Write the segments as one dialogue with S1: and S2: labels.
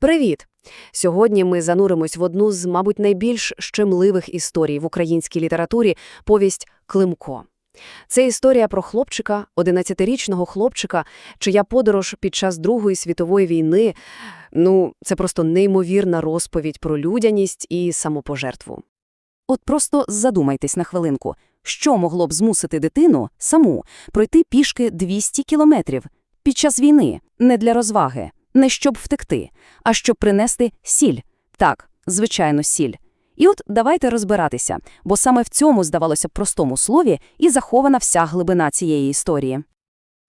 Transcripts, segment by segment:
S1: Привіт! Сьогодні ми зануримось в одну з, мабуть, найбільш щемливих історій в українській літературі – повість «Климко». Це історія про хлопчика, 11-річного хлопчика, чия подорож під час Другої світової війни – ну, це просто неймовірна розповідь про людяність і самопожертву.
S2: От просто задумайтесь на хвилинку, що могло б змусити дитину саму пройти пішки 200 кілометрів під час війни, не для розваги, не щоб втекти, а щоб принести сіль. Так, звичайно, сіль. І от давайте розбиратися, бо саме в цьому, здавалося простому слові і захована вся глибина цієї історії.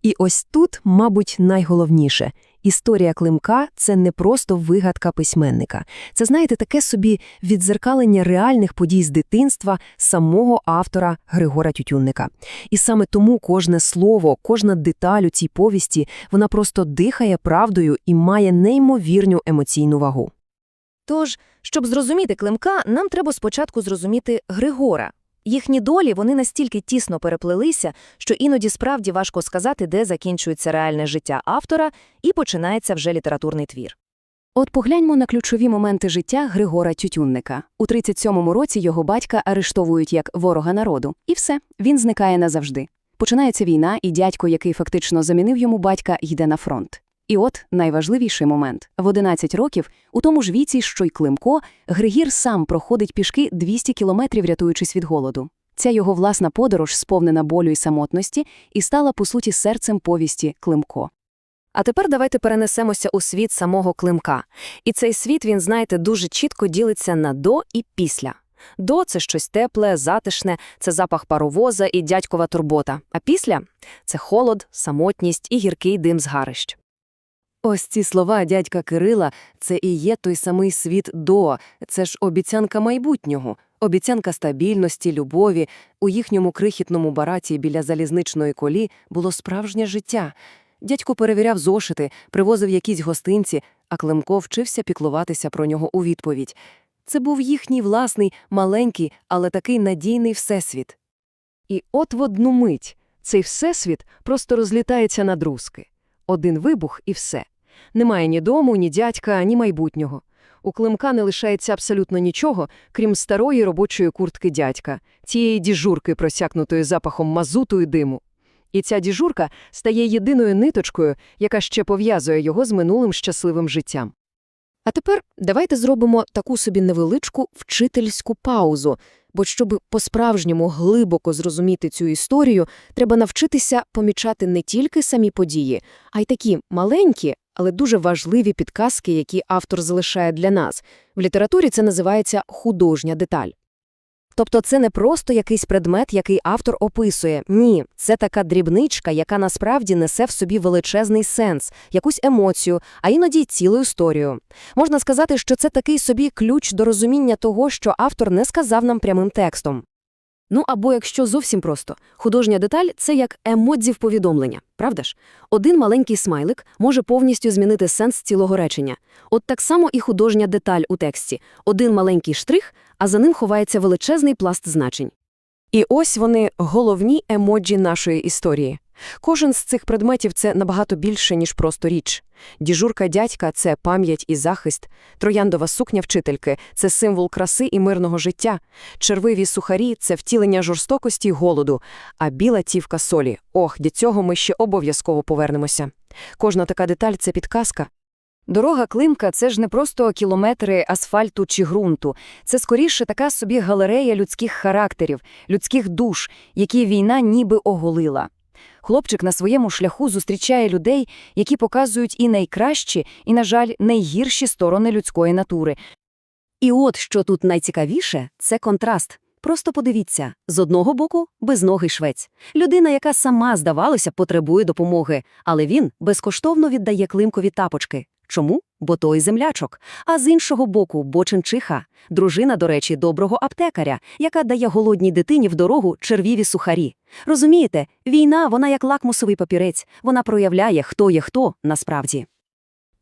S3: І ось тут, мабуть, найголовніше. Історія Климка – це не просто вигадка письменника. Це, знаєте, таке собі відзеркалення реальних подій з дитинства самого автора Григора Тютюнника. І саме тому кожне слово, кожна деталь у цій повісті, вона просто дихає правдою і має неймовірну емоційну вагу.
S4: Тож, щоб зрозуміти Климка, нам треба спочатку зрозуміти Григора. Їхні долі вони настільки тісно переплелися, що іноді справді важко сказати, де закінчується реальне життя автора і починається вже літературний твір.
S2: От погляньмо на ключові моменти життя Григора Тютюнника. У 37-му році його батька арештовують як ворога народу. І все, він зникає назавжди. Починається війна, і дядько, який фактично замінив йому батька, йде на фронт. І от найважливіший момент. В 11 років, у тому ж віці, що й Климко, Григір сам проходить пішки 200 кілометрів, рятуючись від голоду. Ця його власна подорож, сповнена болю і самотності, і стала, по суті, серцем повісті Климко.
S1: А тепер давайте перенесемося у світ самого Климка. І цей світ, він, знаєте, дуже чітко ділиться на «до» і «після». «До» – це щось тепле, затишне, це запах паровоза і дядькова турбота. А «після» – це холод, самотність і гіркий дим згарищ.
S3: Ось ці слова дядька Кирила – це і є той самий світ до, це ж обіцянка майбутнього, обіцянка стабільності, любові. У їхньому крихітному бараті біля залізничної колі було справжнє життя. Дядько перевіряв зошити, привозив якісь гостинці, а Климко вчився піклуватися про нього у відповідь. Це був їхній власний, маленький, але такий надійний всесвіт. І от в одну мить цей всесвіт просто розлітається на друзки. Один вибух і все. Немає ні дому, ні дядька, ні майбутнього. У Климка не лишається абсолютно нічого, крім старої робочої куртки дядька, цієї діжурки, просякнутої запахом мазуту і диму. І ця діжурка стає єдиною ниточкою, яка ще пов'язує його з минулим щасливим життям.
S1: А тепер давайте зробимо таку собі невеличку вчительську паузу, бо щоб по-справжньому глибоко зрозуміти цю історію, треба навчитися помічати не тільки самі події, а й такі маленькі, але дуже важливі підказки, які автор залишає для нас. В літературі це називається художня деталь. Тобто це не просто якийсь предмет, який автор описує. Ні, це така дрібничка, яка насправді несе в собі величезний сенс, якусь емоцію, а іноді й цілу історію. Можна сказати, що це такий собі ключ до розуміння того, що автор не сказав нам прямим текстом. Ну або якщо зовсім просто, художня деталь це як емодзі в повідомлення, правда ж? Один маленький смайлик може повністю змінити сенс цілого речення. От так само і художня деталь у тексті. Один маленький штрих, а за ним ховається величезний пласт значень. І ось вони головні емоджі нашої історії. Кожен з цих предметів це набагато більше, ніж просто річ. Діжурка дядька це пам'ять і захист, трояндова сукня вчительки це символ краси і мирного життя, червиві сухарі це втілення жорстокості й голоду, а біла тівка солі ох, до цього ми ще обов'язково повернемося. Кожна така деталь це підказка.
S2: Дорога Климка – це ж не просто кілометри асфальту чи ґрунту. Це скоріше така собі галерея людських характерів, людських душ, які війна ніби оголила. Хлопчик на своєму шляху зустрічає людей, які показують і найкращі, і, на жаль, найгірші сторони людської натури. І от що тут найцікавіше – це контраст. Просто подивіться, з одного боку – безногий швець. Людина, яка сама, здавалося, потребує допомоги, але він безкоштовно віддає Климкові тапочки. Чому? Бо той землячок. А з іншого боку – бочинчиха. Дружина, до речі, доброго аптекаря, яка дає голодній дитині в дорогу червіві сухарі. Розумієте, війна, вона як лакмусовий папірець, вона проявляє, хто є хто насправді.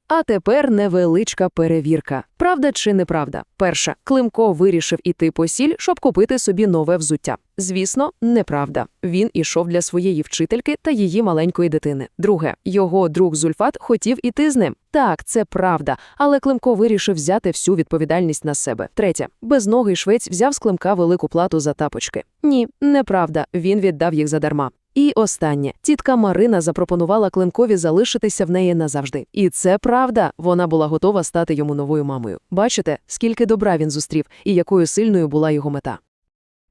S1: А тепер невеличка перевірка. Правда чи неправда? Перша. Климко вирішив іти по сіль, щоб купити собі нове взуття. Звісно, неправда. Він ішов для своєї вчительки та її маленької дитини. Друге. Його друг Зульфат хотів іти з ним. Так, це правда, але Климко вирішив взяти всю відповідальність на себе. Третє. Безногий швець взяв з Климка велику плату за тапочки. Ні, неправда. Він віддав їх задарма. І останнє. Тітка Марина запропонувала Климкові залишитися в неї назавжди. І це правда. Вона була готова стати йому новою мамою. Бачите, скільки добра він зустрів і якою сильною була його мета.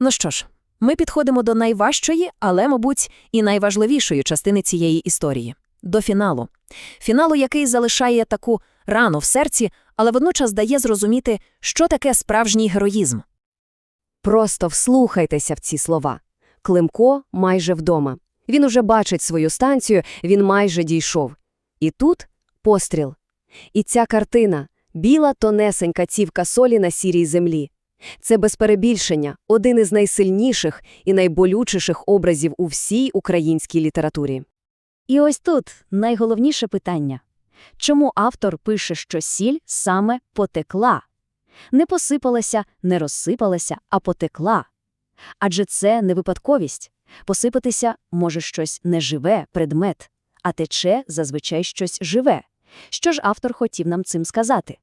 S4: Ну що ж, ми підходимо до найважчої, але, мабуть, і найважливішої частини цієї історії – до фіналу. Фіналу, який залишає таку рану в серці, але водночас дає зрозуміти, що таке справжній героїзм.
S2: Просто вслухайтеся в ці слова. Климко майже вдома. Він уже бачить свою станцію, він майже дійшов. І тут постріл. І ця картина – біла тонесенька цівка солі на сірій землі. Це без перебільшення один із найсильніших і найболючіших образів у всій українській літературі.
S5: І ось тут найголовніше питання. Чому автор пише, що сіль саме потекла? Не посипалася, не розсипалася, а потекла. Адже це не випадковість. Посипатися може щось неживе, предмет, а тече зазвичай щось живе. Що ж автор хотів нам цим сказати?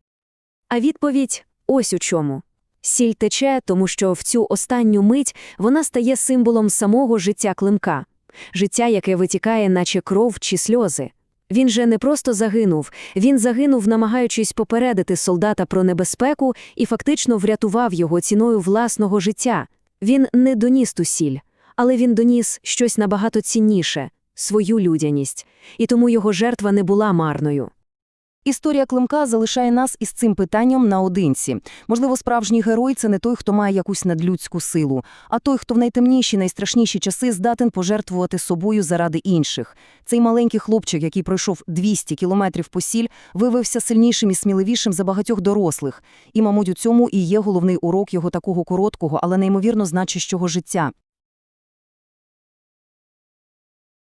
S4: А відповідь ось у чому. Сіль тече, тому що в цю останню мить вона стає символом самого життя Климка. Життя, яке витікає, наче кров чи сльози. Він же не просто загинув, він загинув, намагаючись попередити солдата про небезпеку і фактично врятував його ціною власного життя. Він не доніс ту сіль, але він доніс щось набагато цінніше – свою людяність, і тому його жертва не була марною.
S6: Історія Климка залишає нас із цим питанням наодинці. Можливо, справжній герой – це не той, хто має якусь надлюдську силу, а той, хто в найтемніші, найстрашніші часи здатен пожертвувати собою заради інших. Цей маленький хлопчик, який пройшов 200 кілометрів по сіль, виявився сильнішим і сміливішим за багатьох дорослих. І, мабуть, у цьому і є головний урок його такого короткого, але неймовірно значущого життя.